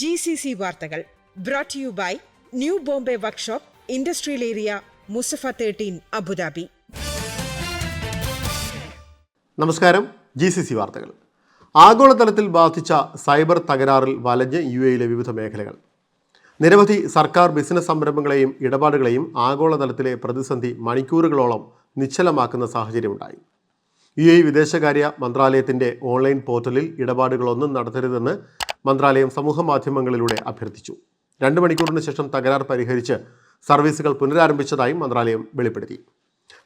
G C C വാർത്തകൾ brought you by New Bombay workshop industrial area Musaffah thirteen Abu Dhabi നമസ്കാരം. G C C വാർത്തകൾ. ആഗോളതലത്തിൽ ബാധിച്ച cyber തകരാറിൽ വലഞ്ഞ് U എയിലെ വിവിധ മേഖലകൾ. നിരവധി സർക്കാർ ബിസിനസ് സംരംഭങ്ങളെയും ഇടപാടുകളെയും ആഗോളതലത്തിലെ പ്രതിസന്ധി മണിക്കൂറുകളോളം നിശ്ചലമാക്കുന്ന സാഹചര്യമുണ്ടായി. യു എ വിദേശകാര്യ മന്ത്രാലയത്തിന്റെ ഓൺലൈൻ പോർട്ടലിൽ ഇടപാടുകളൊന്നും നടത്തരുതെന്ന് മന്ത്രാലയം സമൂഹ മാധ്യമങ്ങളിലൂടെ അഭ്യർത്ഥിച്ചു. രണ്ട് മണിക്കൂറിന് ശേഷം തകരാർ പരിഹരിച്ച് സർവീസുകൾ പുനരാരംഭിച്ചതായും മന്ത്രാലയം വെളിപ്പെടുത്തി.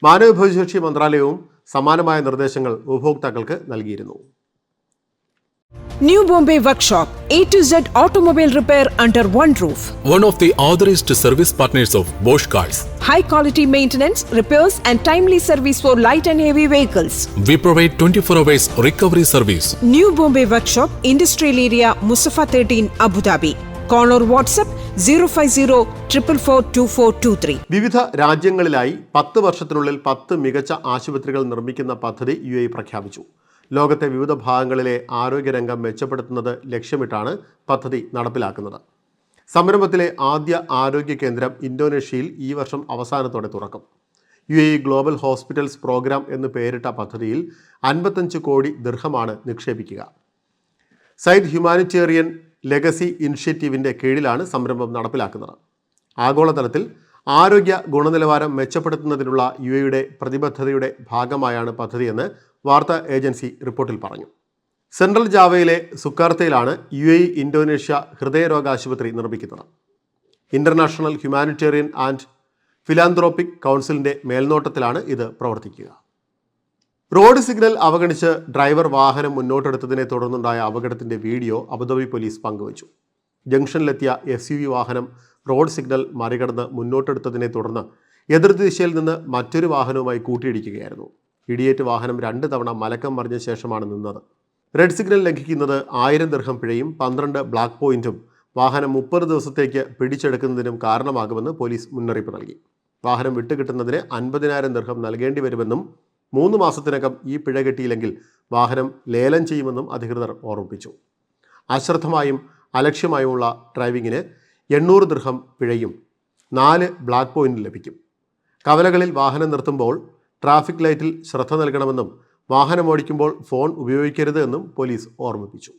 മാനവവിഭവശേഷി മന്ത്രാലയവും സമാനമായ നിർദ്ദേശങ്ങൾ ഉപഭോക്താക്കൾക്ക് നൽകിയിരുന്നു. New Bombay Workshop, A to Z automobile repair under one roof. one of the authorized service partners of Bosch Cars. high quality maintenance, repairs, and timely service for light and heavy vehicles. We provide 24 hours recovery service. New Bombay Workshop, Industrial Area, Musafa 13, Abu Dhabi. Call or WhatsApp 050 444 വിവിധ രാജ്യങ്ങളിലായി പത്ത് വർഷത്തിനുള്ളിൽ പത്ത് മികച്ച ആശുപത്രികൾ നിർമ്മിക്കുന്ന പദ്ധതി U A പ്രഖ്യാപിച്ചു ലോകത്തെ വിവിധ ഭാഗങ്ങളിലെ ആരോഗ്യരംഗം മെച്ചപ്പെടുത്തുന്നത് ലക്ഷ്യമിട്ടാണ് പദ്ധതി നടപ്പിലാക്കുന്നത്. സംരംഭത്തിലെ ആദ്യ ആരോഗ്യ കേന്ദ്രം ഇന്തോനേഷ്യയിൽ ഈ വർഷം അവസാനത്തോടെ തുറക്കും. U A global hospitals program എന്ന് പേരിട്ട പദ്ധതിയിൽ അൻപത്തഞ്ച് കോടി ദീർഘമാണ് നിക്ഷേപിക്കുക. സൈഡ് ഹ്യൂമാനിറ്റേറിയൻ ലെഗസി ഇനിഷ്യേറ്റീവിന്റെ കീഴിലാണ് സംരംഭം നടപ്പിലാക്കുന്നത്. ആഗോളതലത്തിൽ ആരോഗ്യ ഗുണനിലവാരം മെച്ചപ്പെടുത്തുന്നതിനുള്ള യു എയുടെ പ്രതിബദ്ധതയുടെ ഭാഗമായാണ് പദ്ധതിയെന്ന് വാർത്താ ഏജൻസി റിപ്പോർട്ടിൽ പറഞ്ഞു. സെൻട്രൽ ജാവയിലെ സുക്കാർത്തയിലാണ് യു എ ഇന്തോനേഷ്യ ഹൃദയരോഗ ആശുപത്രി നിർമ്മിക്കുന്നത്. ഇന്റർനാഷണൽ ഹ്യൂമാനിറ്റേറിയൻ ആൻഡ് ഫിലാന്ത്രോപ്പിക് കൗൺസിലിന്റെ മേൽനോട്ടത്തിലാണ് ഇത് പ്രവർത്തിക്കുക. റോഡ് സിഗ്നൽ അവഗണിച്ച് ഡ്രൈവർ വാഹനം മുന്നോട്ടെടുത്തതിനെ തുടർന്നുണ്ടായ അപകടത്തിന്റെ വീഡിയോ അബുദാബി പോലീസ് പങ്കുവച്ചു. ജംഗ്ഷനിലെത്തിയ എസ് യു വാഹനം റോഡ് സിഗ്നൽ മറികടന്ന് മുന്നോട്ടെടുത്തതിനെ തുടർന്ന് എതിർദിശയിൽ നിന്ന് മറ്റൊരു വാഹനവുമായി കൂട്ടിയിടിക്കുകയായിരുന്നു. ഇടിയേറ്റ് വാഹനം രണ്ട് തവണ മലക്കം മറിഞ്ഞ ശേഷമാണ് നിന്നത്. റെഡ് സിഗ്നൽ ലംഘിക്കുന്നത് ആയിരം ദീർഘം പിഴയും പന്ത്രണ്ട് ബ്ലാക്ക് പോയിന്റും. വാഹനം മുപ്പത് ദിവസത്തേക്ക് പിടിച്ചെടുക്കുന്നതിനും കാരണമാകുമെന്ന് പോലീസ് മുന്നറിയിപ്പ് നൽകി. വാഹനം വിട്ടുകിട്ടുന്നതിന് അൻപതിനായിരം ദീർഘം നൽകേണ്ടി വരുമെന്നും മൂന്ന് മാസത്തിനകം ഈ പിഴ കിട്ടിയില്ലെങ്കിൽ വാഹനം ലേലം ചെയ്യുമെന്നും അധികൃതർ ഓർമ്മിപ്പിച്ചു. അശ്രദ്ധമായും അലക്ഷ്യമായുമുള്ള ഡ്രൈവിങ്ങിന് എണ്ണൂറ് ദീർഘം പിഴയും നാല് ബ്ലാക്ക് പോയിന്റ് ലഭിക്കും. കവലകളിൽ വാഹനം നിർത്തുമ്പോൾ ട്രാഫിക് ലൈറ്റിൽ ശ്രദ്ധ നൽകണമെന്നും വാഹനം ഓടിക്കുമ്പോൾ ഫോൺ ഉപയോഗിക്കരുത് എന്നും പോലീസ് ഓർമ്മിപ്പിച്ചു.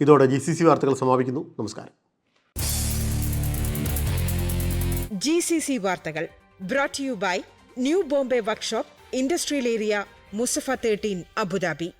ഇതോടെ ജി സി സി വാർത്തകൾ സമാപിക്കുന്നു. നമസ്കാരം. ജി സി സി വാർത്തകൾ brought you by New Bombay workshop industrial area Musaffah thirteen Abu Dhabi.